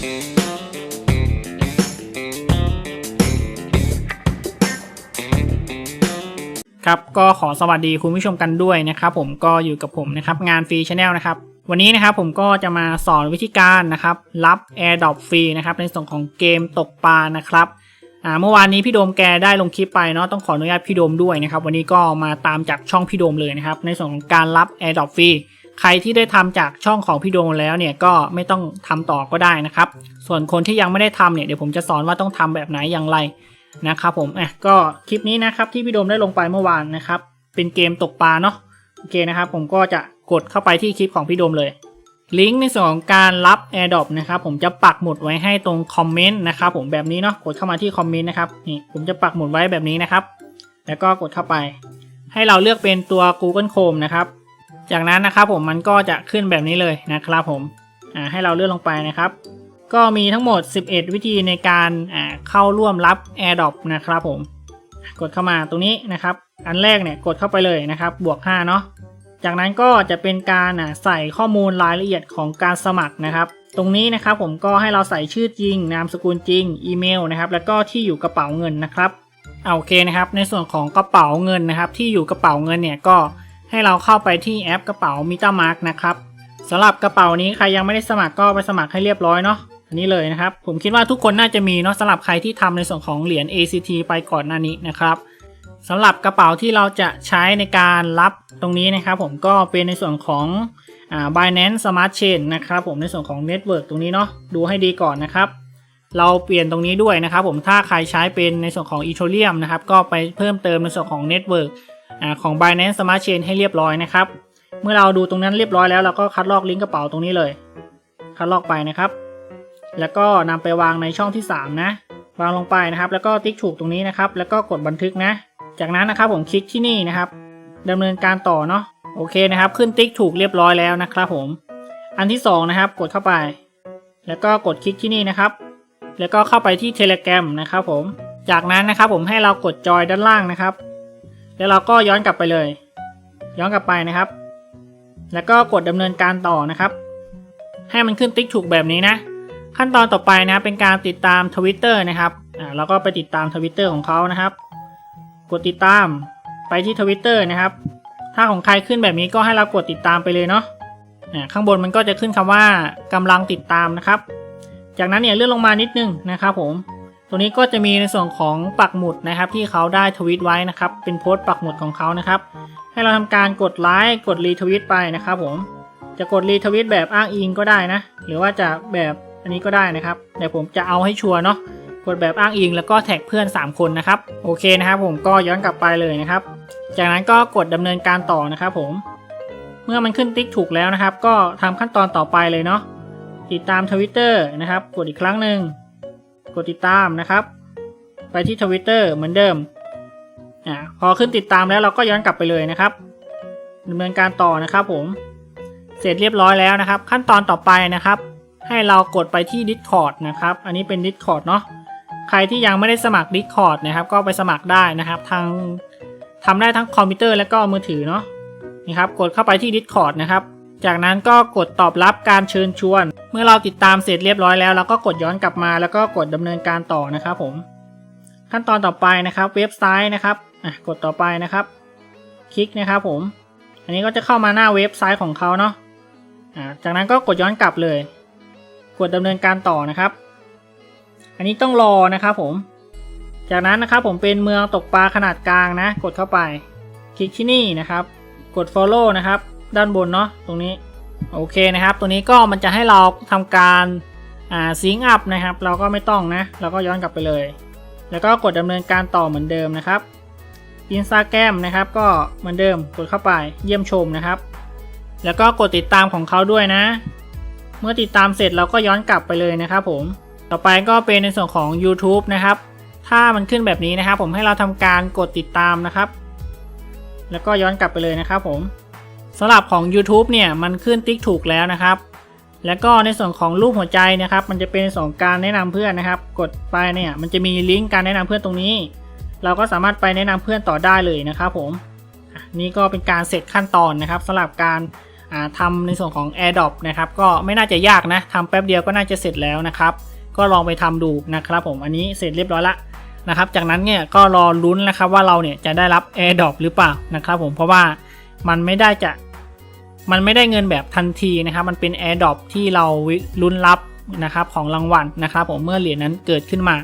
ครับก็ขอสวัสดีคุณผู้ชมกันด้วยนะครับผมก็อยู่กับผมนะครับงานฟรีชาแนลนะครับวันนี้นะครับผมก็จะมาสอนวิธีการนะครับรับ AirDrop ฟรีนะครับในส่วนของเกมตกปลานะครับอ่าเมื่อวานนี้พี่โดมแกได้ลงคลิปไปเนาะต้องขออนุญาตพี่โดมด้วยนะครับวันนี้ก็มาตามจากช่องพี่โดมเลยนะครับในส่วนของการรับ AirDrop ฟรี ใครที่ได้ทำจากช่องของพี่โดมแล้วเนี่ยก็ไม่ต้องทำต่อก็ได้นะครับ ส่วนคนที่ยังไม่ได้ทำเนี่ยเดี๋ยวผมจะสอนว่าต้องทำแบบไหนอย่างไรนะครับผมอะก็คลิปนี้นะครับที่พี่โดมได้ลงไปเมื่อวานนะครับ เป็นเกมตกปลาเนาะโอเคนะครับ ผมก็จะกดเข้าไปที่คลิปของพี่โดมเลยลิงก์ในส่วนของการรับ AirDrop นะครับผมจะปักหมุดไว้ให้ตรงคอมเมนต์นะครับผมแบบนี้เนาะกดเข้ามาที่คอมเมนต์นะครับนี่ผมจะปักหมุดไว้แบบนี้นะครับ แล้วก็กดเข้าไป ให้เราเลือกเป็นตัว Google Chrome นะครับ จากนั้นนะครับผมมันก็จะขึ้นแบบนี้เลยนะครับผมให้เราเลื่อนลงไปนะครับ ก็มีทั้งหมด 11 วิธีในการเข้าร่วมรับ AirDrop นะครับผมกดเข้ามาตรงนี้นะครับ อันแรกเนี่ยกดเข้าไปเลยนะครับ บวก 5 เนาะจากนั้นก็จะเป็นการใส่ข้อมูลรายละเอียดของการสมัครนะครับ ตรงนี้นะครับผมก็ให้เราใส่ชื่อจริง นามสกุลจริง อีเมลนะครับ แล้วก็ที่อยู่กระเป๋าเงินนะครับเอาโอเคนะครับ ในส่วนของกระเป๋าเงินนะครับ ที่อยู่กระเป๋าเงินเนี่ยก็ ให้เราเข้าไปที่แอปกระเป๋า m e t a m a r k นะครับสำหรับกระเป๋านี้ใครยังไม่ได้สมัครก็ไปสมัครให้เรียบร้อยเนาะอันนี้เลยนะครับ ผมคิดว่าทุกคนน่าจะมีเนาะสำหรับใครที่ทำในส่วนของเหรียญ ACT ไปก่อนหน้านี้นะครับสำหรับกระเป๋าที่เราจะใช้ในการรับตรงนี้นะครับ ผมก็เป็นในส่วนของอ่า Binance Smart Chain นะครับผมในส่วนของ Network ตรงนี้เนาะดูให้ดีก่อนนะครับ เราเปลี่ยนตรงนี้ด้วยนะครับ ผมถ้าใครใช้เป็นในส่วนของ Ethereum นะครับก็ไปเพิ่มเติมในส่วนของ Network ของ Binance Smart Chain ให้เรียบร้อยนะครับ เมื่อเราดูตรงนั้นเรียบร้อยแล้วเราก็คัดลอกลิงก์กระเป๋าตรงนี้เลย คัดลอกไปนะครับ แล้วก็นำไปวางในช่องที่ 3 นะ วางลงไปนะครับ แล้วก็ติ๊กถูกตรงนี้นะครับ แล้วก็กดบันทึกนะ จากนั้นนะครับผมคลิกที่นี่นะครับดำเนินการต่อเนาะโอเคนะครับ ขึ้นติ๊กถูกเรียบร้อยแล้วนะครับผม อันที่ 2 นะครับ กดเข้าไป แล้วก็กดคลิกที่นี่นะครับ แล้วก็เข้าไปที่ Telegram นะครับผม จากนั้นนะครับผมให้เรากดจอยด้านล่างนะครับ แล้วเราก็ย้อนกลับไปเลย ย้อนกลับไปนะครับ แล้วก็กดดำเนินการต่อนะครับ ให้มันขึ้นติ๊กถูกแบบนี้นะ ขั้นตอนต่อไปนะเป็นการติดตามทวิตเตอร์นะครับอ่าเราก็ไปติดตามทวิตเตอร์ของเขานะครับ กดติดตามไปที่ทวิตเตอร์นะครับ ถ้าของใครขึ้นแบบนี้ก็ให้เรากดติดตามไปเลยเนาะอ่าข้างบนมันก็จะขึ้นคำว่ากำลังติดตามนะครับ จากนั้นเนี่ยเลื่อนลงมานิดนึงนะครับผม ตัวนี้ก็จะมีในส่วนของปักหมุดนะครับ ที่เขาได้ทวิตไว้นะครับ เป็นโพสต์ปักหมุดของเขานะครับ ให้เราทำการกดไลค์กดรีทวิตไปนะครับผมจะกดรีทวิตแบบอ้างอิงก็ได้นะ หรือว่าจะแบบอันนี้ก็ได้นะครับแต่ผมจะเอาให้ชัวร์เนาะกดแบบอ้างอิงแล้วก็แท็กเพื่อน 3 คนนะครับโอเคนะครับ ผมก็ย้อนกลับไปเลยนะครับ จากนั้นก็กดดำเนินการต่อนะครับผม เมื่อมันขึ้นติ๊กถูกแล้วนะครับ ก็ทำขั้นตอนต่อไปเลยเนาะติดตามทวิตเตอร์นะครับ กดอีกครั้งหนึ่ง กดติดตามนะครับ ไปที่ทวิตเตอร์เหมือนเดิมอ่าพอขึ้นติดตามแล้วเราก็ย้อนกลับไปเลยนะครับดำเนินการต่อนะครับผม เสร็จเรียบร้อยแล้วนะครับ ขั้นตอนต่อไปนะครับ ให้เรากดไปที่ Discord นะครับ อันนี้เป็น Discord เนาะใครที่ยังไม่ได้สมัคร Discord นะครับ ก็ไปสมัครได้นะครับ ทางทำได้ทั้งคอมพิวเตอร์และก็มือถือเนาะนี่ครับ กดเข้าไปที่ Discord นะครับ จากนั้นก็กดตอบรับการเชิญชวน เมื่อเราติดตามเสร็จเรียบร้อยแล้วเราก็กดย้อนกลับมาแล้วก็กดดำเนินการต่อนะครับผม ขั้นตอนต่อไปนะครับ เว็บไซต์นะครับอะกดต่อไปนะครับ คลิกนะครับผม อันนี้ก็จะเข้ามาหน้าเว็บไซต์ของเขาเนาะอ่าจากนั้นก็กดย้อนกลับเลย กดดำเนินการต่อนะครับ อันนี้ต้องรอนะครับผม จากนั้นนะครับผมเป็นเมืองตกปลาขนาดกลางนะ กดเข้าไป คลิกที่นี่นะครับ กด follow นะครับ ด้านบนเนาะตรงนี้ โอเคนะครับ ตัวนี้ก็มันจะให้เราทำการซิงอัพนะครับ เราก็ไม่ต้องนะเราก็ย้อนกลับไปเลย แล้วก็กดดำเนินการต่อเหมือนเดิมนะครับอินสตาแกรมนะครับ ก็เหมือนเดิมกดเข้าไปเยี่ยมชมนะครับ แล้วก็กดติดตามของเขาด้วยนะ เมื่อติดตามเสร็จเราก็ย้อนกลับไปเลยนะครับ ผมต่อไปก็เป็นในส่วนของ YouTube นะครับ ถ้ามันขึ้นแบบนี้นะครับ ผมให้เราทำการกดติดตามนะครับ แล้วก็ย้อนกลับไปเลยนะครับผม สำหรับของ YouTube เนี่ยมันขึ้นติ๊กถูกแล้วนะครับ แล้วก็ในส่วนของรูปหัวใจนะครับ มันจะเป็นสองการแนะนำเพื่อนนะครับ กดไปเนี่ยมันจะมีลิงก์การแนะนำเพื่อนตรงนี้ เราก็สามารถไปแนะนำเพื่อนต่อได้เลยนะครับผมนี่ก็เป็นการเสร็จขั้นตอนนะครับสำหรับการอ่าทำในส่วนของ AirDrop นะครับก็ไม่น่าจะยากนะทำแป๊บเดียวก็น่าจะเสร็จแล้วนะครับ ก็ลองไปทำดูนะครับผมอันนี้เสร็จเรียบร้อยละนะครับ จากนั้นเนี่ยก็รอลุ้นนะครับว่าเราเนี่ยจะได้รับ AirDrop หรือเปล่านะครับผมเพราะว่ามันไม่ได้จะ มันไม่ได้เงินแบบทันทีนะครับ มันเป็น AirDrop ที่เราลุ้นรับนะครับของรางวัลนะครับผมเมื่อเหรียญนั้นเกิดขึ้นมา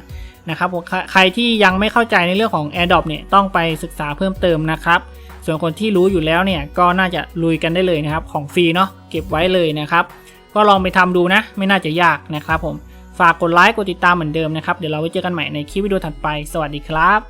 นะครับผมใครที่ยังไม่เข้าใจในเรื่องของ AirDrop เนี่ยต้องไปศึกษาเพิ่มเติมนะครับ ส่วนคนที่รู้อยู่แล้วเนี่ยก็น่าจะลุยกันได้เลยนะครับของฟรีเนาะเก็บไว้เลยนะครับ ก็ลองไปทำดูนะ ไม่น่าจะยากนะครับผมฝากกดไลค์กดติดตามเหมือนเดิมนะครับ เดี๋ยวเราไว้เจอกันใหม่ในคลิปวิดีโอถัดไป สวัสดีครับ